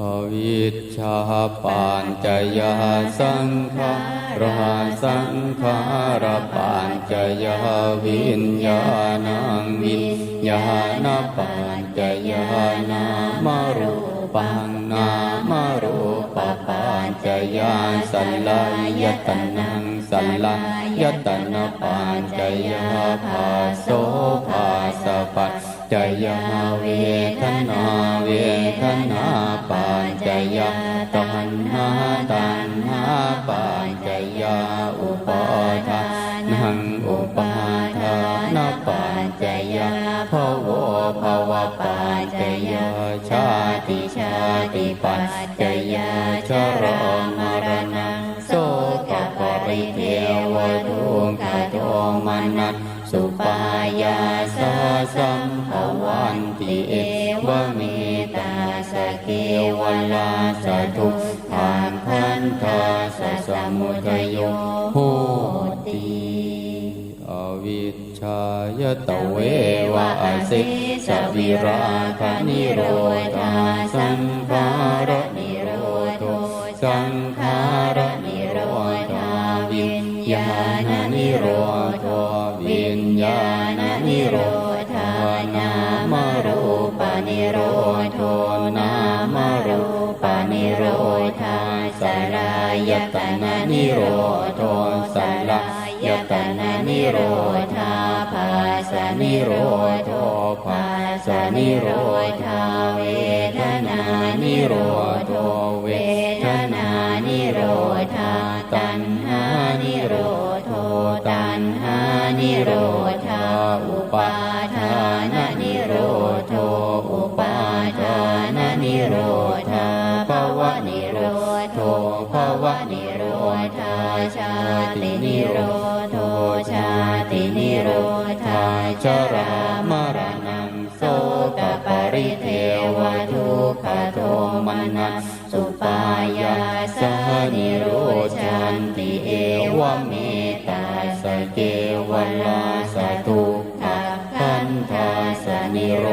อวิชชาปานจยาสังขารสังขารปานจยาวิญญาณังวิญญาณปานจยานามรูปังนามรูปปานจยาสัลลายตนังสัลลายตนะปานจยาภาโสภาสปัจจยาเวทนาเวทนาป อุปาทานังอุปาทานปานจยาภวภวปานจยาชาติชาติปัจจยาชรมรณะโสกปริเทวทุกขโทมนัสสุปายาสาสัมภวันติเอวเมตาสเกวลาสทุ มุทโยโหติอวิชชายตเววะอสิสวิราคนิโรธาสังขารนิโรโทสังขารนิโรธาวิญญาณนิโรโทวิญญาณนิโรธานา ตนะนิโรโทสลายตนะนิโรธาภาสนิโรโทภาสนิโรธาเวทนานิโรโทเวทนานิโรธาตัณหานิโรโทตัณหานิโรธาอุปาทานนิโรโทอุปาทานนิโรธาภวะนิโร โทภวะนิโรธาชาตินิโรโทชาตินิโรธาชรามรณังโสกปริเทวทุกขโทมนัสสุปายาสนิโรชันติเอวเมตาสเกวลาสทุขคันธาสนิโร